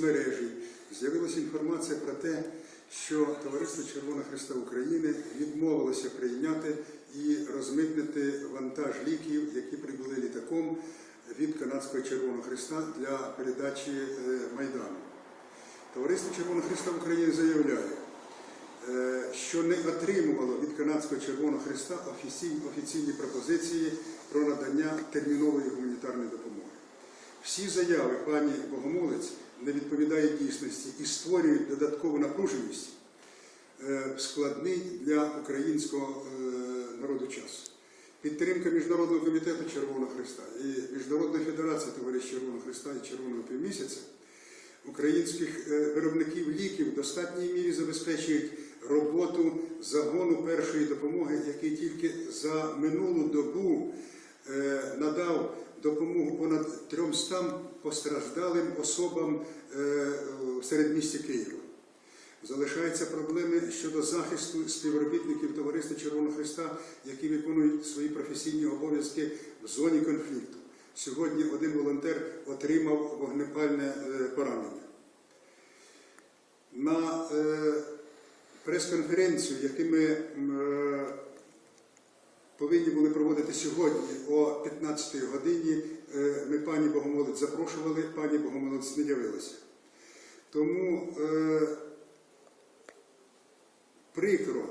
соцмережі з'явилася інформація про те, що Товариство Червоного Христа України відмовилося прийняти і розмитнити вантаж ліків, які прибули літаком від Канадського Червоного Христа для передачі е, Майдану. Товариство Червоного Христа України заявляє, е, що не отримувало від Канадського Червоного Христа офіційні, офіційні пропозиції про надання термінової гуманітарної допомоги. Всі заяви пані Богомолець не відповідають дійсності і створюють додаткову напруженість е, складний для українського е, народу час. Підтримка Міжнародного комітету Червоного Христа і Міжнародної федерації товариш Червоного Христа і Червоного півмісяця українських е, виробників ліків в достатній мірі забезпечують роботу загону першої допомоги, який тільки за минулу добу надав допомогу понад 300 постраждалим особам е, в середмісті Києва. Залишаються проблеми щодо захисту співробітників Товариства Червоного Христа, які виконують свої професійні обов'язки в зоні конфлікту. Сьогодні один волонтер отримав вогнепальне е, поранення. На е, прес-конференцію, яку ми повинні були проводити сьогодні о 15 годині, е, ми пані Богомолець запрошували, пані Богомолець не явилася. Тому е, прикро,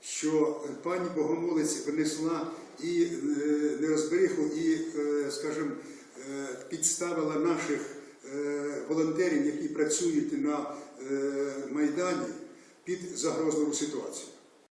що пані Богомолець внесла і е, нерозбериху, і, е, скажімо, е, підставила наших е, волонтерів, які працюють на е, Майдані, під загрозливу ситуацію.